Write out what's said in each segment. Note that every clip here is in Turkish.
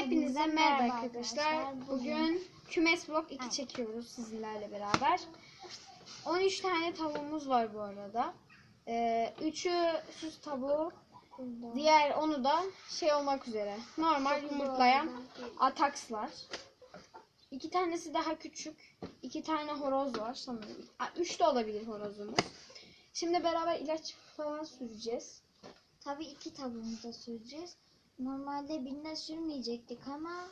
Hepinize merhaba arkadaşlar. Bugün kümes vlog 2 çekiyoruz sizlerle beraber. 13 tane tavuğumuz var bu arada. Ee, üçü süs tavuğu, diğer onu da şey olmak üzere. Normal yumurtlayan atakslar. İki tanesi daha küçük. iki tane horoz var sanırım. Aa, Üç de olabilir horozumuz. Şimdi beraber ilaç falan süreceğiz. Tabii iki tavuğumuza süreceğiz. Normalde birine sürmeyecektik ama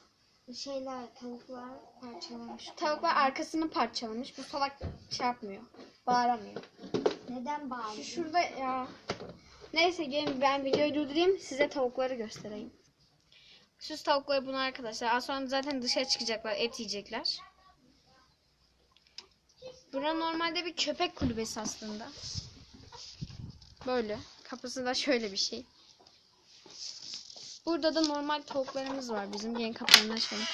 şeyler tavuklar parçalamış. Tavuklar arkasını parçalamış. Bu salak şey yapmıyor. Bağıramıyor. Neden bağlı? Şu şurada ya. Neyse gelin ben videoyu durdurayım. Size tavukları göstereyim. Süs tavukları bunlar arkadaşlar. Az sonra zaten dışarı çıkacaklar. Et yiyecekler. Bura normalde bir köpek kulübesi aslında. Böyle. Kapısı da şöyle bir şey. Burada da normal tavuklarımız var bizim. Gelin kapılarını açalım.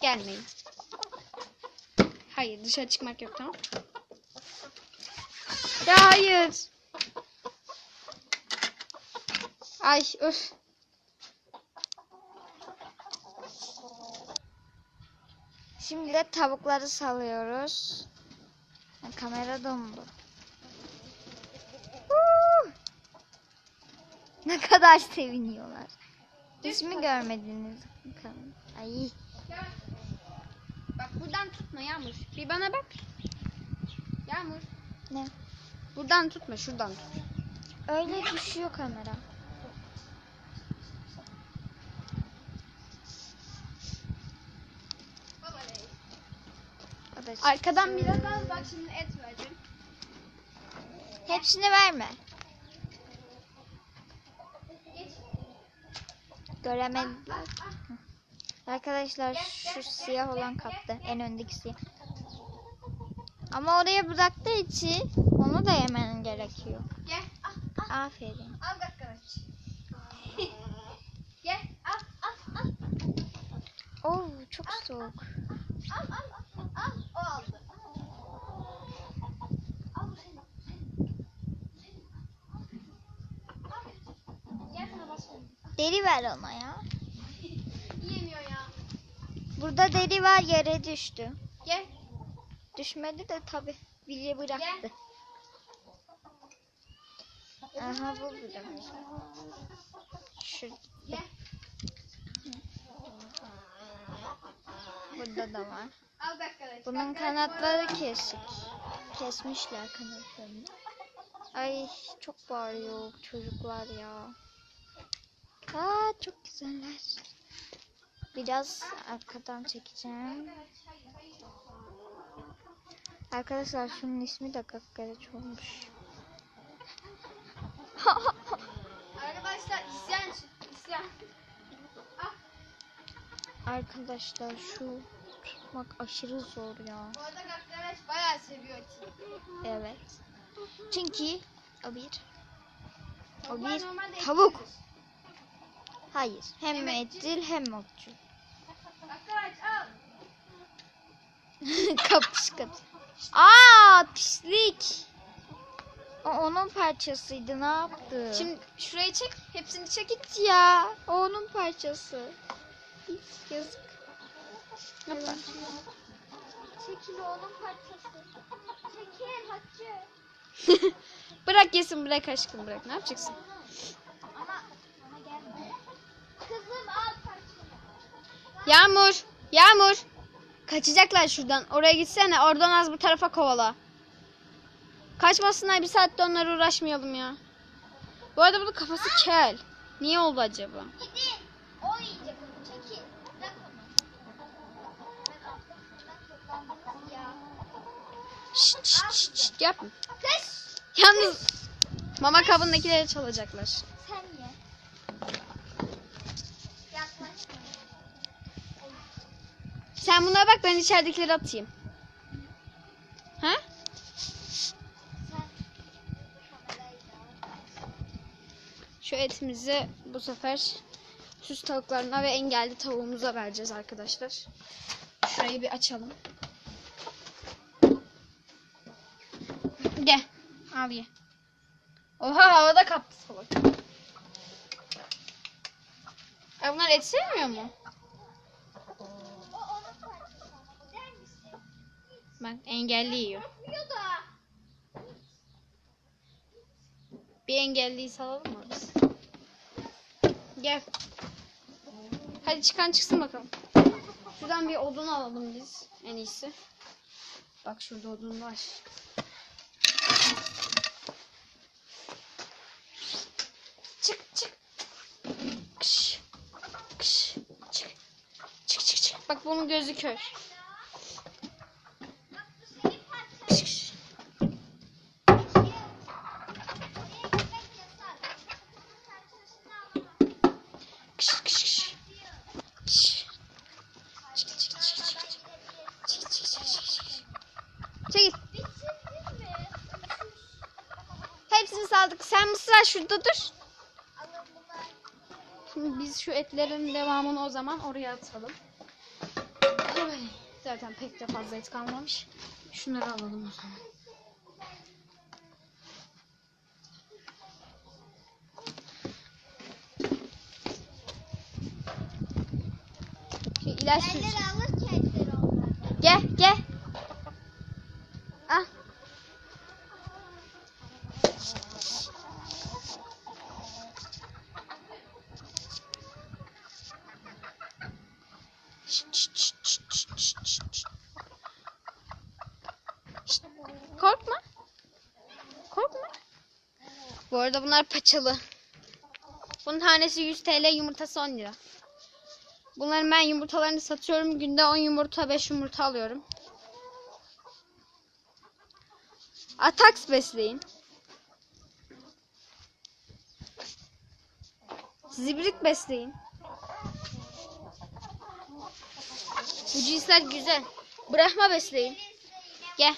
Gelmeyin. Hayır dışarı çıkmak yok tamam. Ya hayır. Ay öf. Şimdi de tavukları salıyoruz. Kamera dondu. Ne kadar seviniyorlar. Hiç mi görmediniz? Bakalım. Ay. Bak buradan tutma Yağmur. Bir bana bak. Yağmur. Ne? Buradan tutma şuradan tut. Öyle düşüyor kamera. Da çıktı. Arkadan biraz az bak şimdi et vereceğim. Hepsini verme. Göremediler. Arkadaşlar şu siyah olan kaptı. En öndeki siyah. Ama oraya bıraktığı için onu da yemen gerekiyor. Gel. Al, al, Aferin. al kakkaraç. Gel. Al, al, al. Oo çok soğuk. Al, al, al. Al, o aldı. Al bu senin. Al. Gel sana basıyorum. Deri ver ona ya. Yiyemiyor ya. Burada deri var yere düştü. Gel. Düşmedi de tabi biri bıraktı. Aha bu bıraktı. Şu Gel. burada da var. Al kakkaraç. Bunun kanatları kesik. Kesmişler kanatlarını. Ay çok bağırıyor çocuklar ya. Aa çok güzeller. Biraz arkadan çekeceğim. Arkadaşlar şunun ismi de kakkareç olmuş. Arkadaşlar isyan isyan. Arkadaşlar şu tutmak aşırı zor ya. Bu arada kakkaraç bayağı seviyor eti. Evet. Çünkü o bir. O bir tavuk. Hayır. Hem Evet. etçil hem al. kapış kapış. Aa pislik. O onun parçasıydı ne yaptı? Şimdi şurayı çek. Hepsini çek. git ya. O onun parçası. Git, Yazık. Yapma. Çekil o onun parçası. Çekil Hatice. bırak yesin bırak aşkım bırak. Ne yapacaksın? Kızım al parçanı. Yağmur. Yağmur. Kaçacaklar şuradan. Oraya gitsene. Oradan az bu tarafa kovala. Kaçmasınlar. Bir saatte onlara uğraşmayalım ya. Bu arada bunun kafası kel. Niye oldu acaba? Gidin. O yiyecek onu. Çekil. Bırak onu. Ben arkasından toplandım ya. Şşt şşt şşt, şşt yapma. Kız. Yalnız mama kabındakileri çalacaklar. Sen bunlara bak ben içeridekileri atayım. Ha? Şu etimizi bu sefer süs tavuklarına ve engelli tavuğumuza vereceğiz arkadaşlar. Şurayı bir açalım. Gel. Al ye. Oha havada kaptı salak. Bunlar et sevmiyor mu? Bak engelli yiyor. Yapmıyor da. Bir engelliyi salalım mı biz? Gel. Hadi çıkan çıksın bakalım. Şuradan bir odun alalım biz en iyisi. Bak şurada odun var. Çık çık. Kış. Kış. Çık. Çık çık çık. Bak bunun gözü kör. Saldık. Sen mısra şurada dur. Şimdi biz şu etlerin devamını o zaman oraya atalım. Ay, Zaten pek de fazla et kalmamış. Şunları alalım o zaman. İlaç sür. Eller alır kendileri onlardan. Gel gel. Ah. Şşt, şşt, şşt, şşt, şşt, şşt, şşt. Şşt, Korkma. Korkma. Bu paçalı. Bunun tanesi 100 TL, yumurtası 10 lira. Bunların ben yumurtalarını satıyorum. Günde 10 yumurta, 5 yumurta alıyorum. Ataks besleyin. Zibrit besleyin. Bu cinsler güzel. Brahma besleyin. Gel.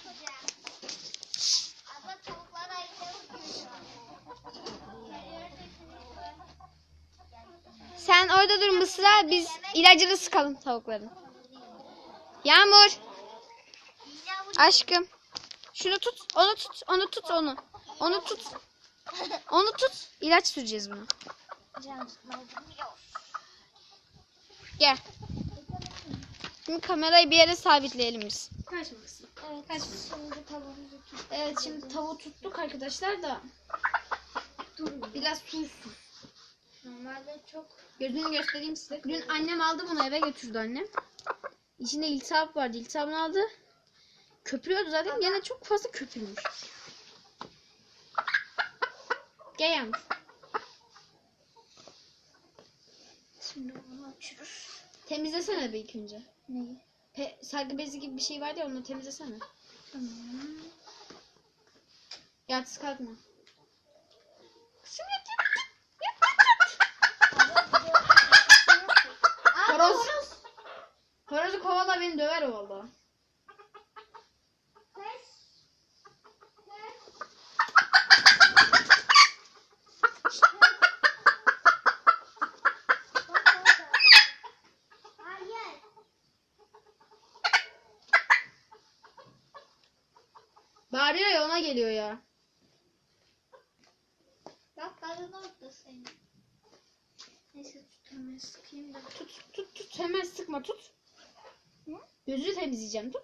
Sen orada dur Mısra. Biz ilacını sıkalım tavukların. Yağmur. Aşkım. Şunu tut. Onu tut. Onu tut onu. Onu tut. Onu tut. İlaç süreceğiz buna. Gel. Şimdi kamerayı bir yere sabitleyelim biz. Kaçmasın. Evet. Şimdi tavuğumuzu tut. Evet şimdi tavuğu tuttuk arkadaşlar da. Biraz tuzsuz. Normalde çok Gözünü göstereyim size. Dün annem aldı bunu eve götürdü annem. İçinde iltihap vardı. İltihabını aldı. Köpürüyordu zaten. Gene çok fazla köpürmüş. Gel yavrum. Şimdi onu açıyoruz. Temizlesene bir ilk önce. Neyi? Pe sargı bezi gibi bir şey vardı ya onu temizlesene. Tamam. Yatsız kalkma. Kızım yat Horoz. Horozu kovala beni döver valla. Bağırıyor ya ona geliyor ya. Bak kadın orada senin. Neyse tut hemen sıkayım da. Tut tut tut hemen sıkma tut. Gözü temizleyeceğim tut.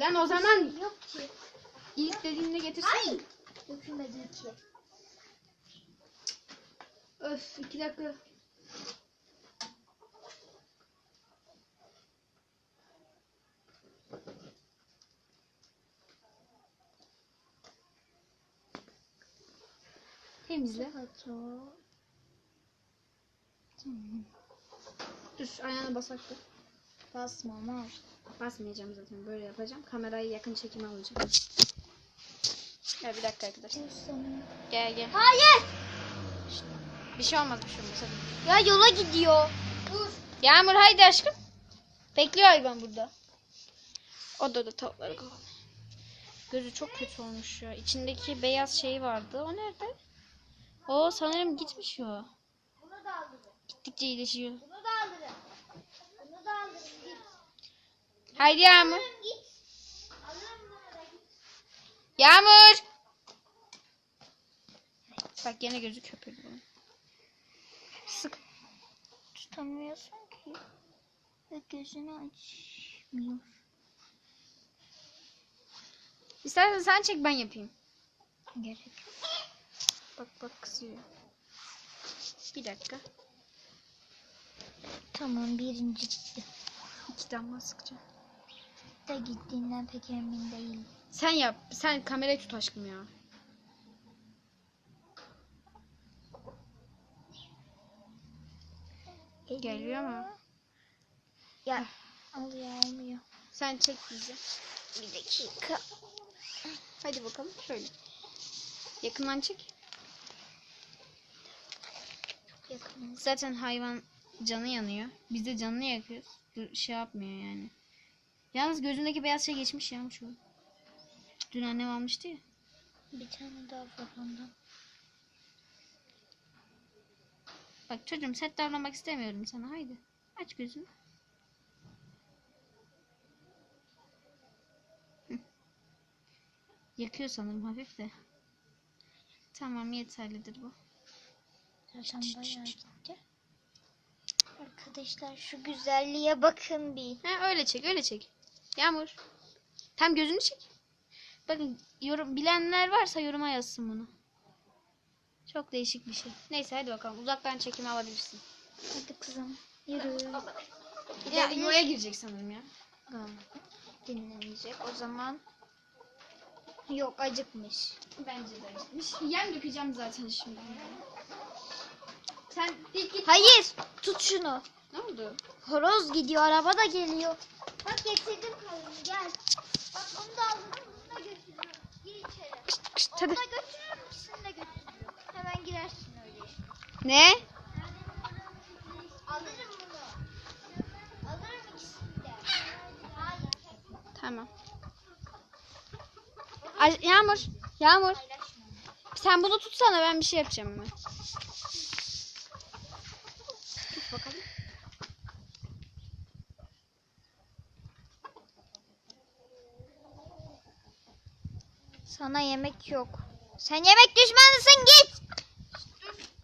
Lan o zaman Yok ki. ilk dediğinde getirsene. Dökülmedi ki. Öf iki dakika. Temizle. Dur ayağına basaktı. Basma ama. Basmayacağım zaten böyle yapacağım. Kamerayı yakın çekime alacağım. Ya bir dakika arkadaşlar. Gel gel. Hayır. Bir şey olmaz bir şey olmaz. Hadi. Ya yola gidiyor. Dur. Yağmur haydi aşkım. Bekliyor hayvan burada. O da da tavukları kovalıyor. Gözü çok kötü olmuş ya. İçindeki beyaz şey vardı. O nerede? O sanırım gitmiş o. Gittikçe iyileşiyor. Bunu da aldırın. Bunu da aldırın. Git. Haydi Yağmur. Yağmur. Bak gene gözü köpürdü. bunun. Sık. açamıyorsun ki. Ve gözünü açmıyor. İstersen sen çek ben yapayım. Gerek. Bak bak kızıyor. Bir dakika. Tamam birinci gitti. İki damla sıkacağım. Da gittiğinden pek emin değilim. Sen yap. Sen kamerayı tut aşkım ya. Geliyor mu? Ya alıyor almıyor. Sen çek bizi. Bir dakika. Hadi bakalım şöyle. Yakından çek. Yakınız. Zaten hayvan canı yanıyor. Biz de canını yakıyoruz. Şey yapmıyor yani. Yalnız gözündeki beyaz şey geçmiş ya şu. Dün annem almıştı ya. Bir tane daha var ondan. Bak çocuğum sert davranmak istemiyorum sana. Haydi. Aç gözünü. Hı. Yakıyor sanırım hafif de. Tamam yeterlidir bu. Zaten bayağı gitti. Arkadaşlar şu güzelliğe bakın bir. Ha öyle çek öyle çek. Yağmur. Tam gözünü çek. Bakın yorum bilenler varsa yoruma yazsın bunu. Çok değişik bir şey. Neyse hadi bakalım uzaktan çekimi alabilirsin. Hadi kızım yürü. Ya oraya girecek sanırım ya. Dinlemeyecek o zaman. Yok acıkmış. Bence de acıkmış. Yem dökeceğim zaten şimdi. Sen git. Hayır tut şunu. Ne oldu? Horoz gidiyor araba da geliyor. Bak getirdim kalını gel. Bak onu da aldım bunu da götürüyorum. Gir içeri. Kışt, kışt, Onu hadi. da götürüyorum ikisini de götürüyorum. Hemen girersin öyle. Ne? Alırım bunu. Alırım ikisini de. Hayır. Tamam. Ay, Yağmur. Yağmur. Sen bunu tutsana ben bir şey yapacağım hemen. Sana yemek yok. Sen yemek düşmanısın git.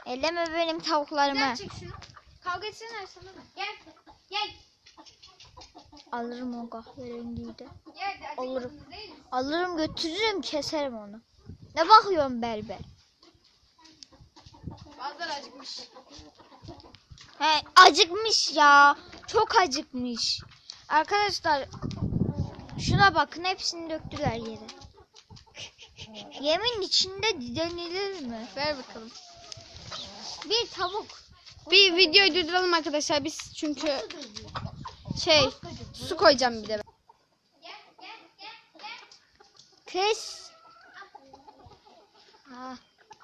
Elleme benim tavuklarımı. Kavga etsinler sana da. Gel. Gel. Alırım o kahverengiyi de. Mi? Alırım götürürüm keserim onu. Ne bakıyorsun berber? Bazıları acıkmış. He, acıkmış ya. Çok acıkmış. Arkadaşlar şuna bakın hepsini döktüler yere. Yemin içinde denilir mi? Ver bakalım. Bir tavuk. Bir videoyu durduralım arkadaşlar biz çünkü şey su koyacağım bir de. Kış. Ah,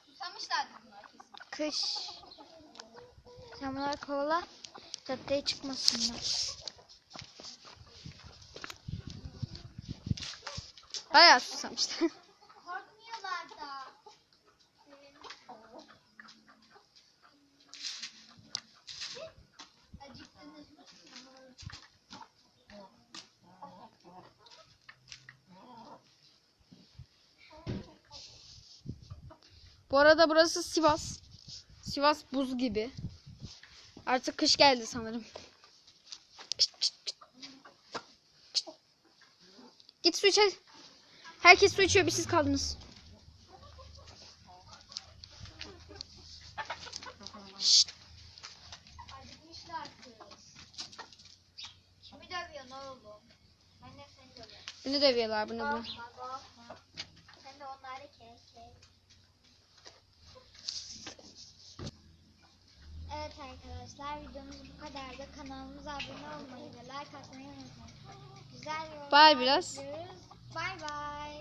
Susamışlar bunlar kesin. kış. Sen bunları kovala. Caddeye çıkmasınlar. Bayağı susamışlar. Korkmuyorlar da. Acıktınız mı? Bu arada burası Sivas. Sivas buz gibi. Artık kış geldi sanırım. Çıt çıt çıt. Çıt. Git su iç hadi. Herkes su içiyor bir siz kaldınız. Şşt. Acıkmışlar kız. Kimi dövüyorsun oğlum? Ben de seni dövüyorum. Bunu dövüyorlar bunu bunu. Evet arkadaşlar videomuz bu kadardı. Kanalımıza abone olmayı ve like atmayı unutmayın. Güzel yorumlar Bay biraz. bekliyoruz. Bay bay.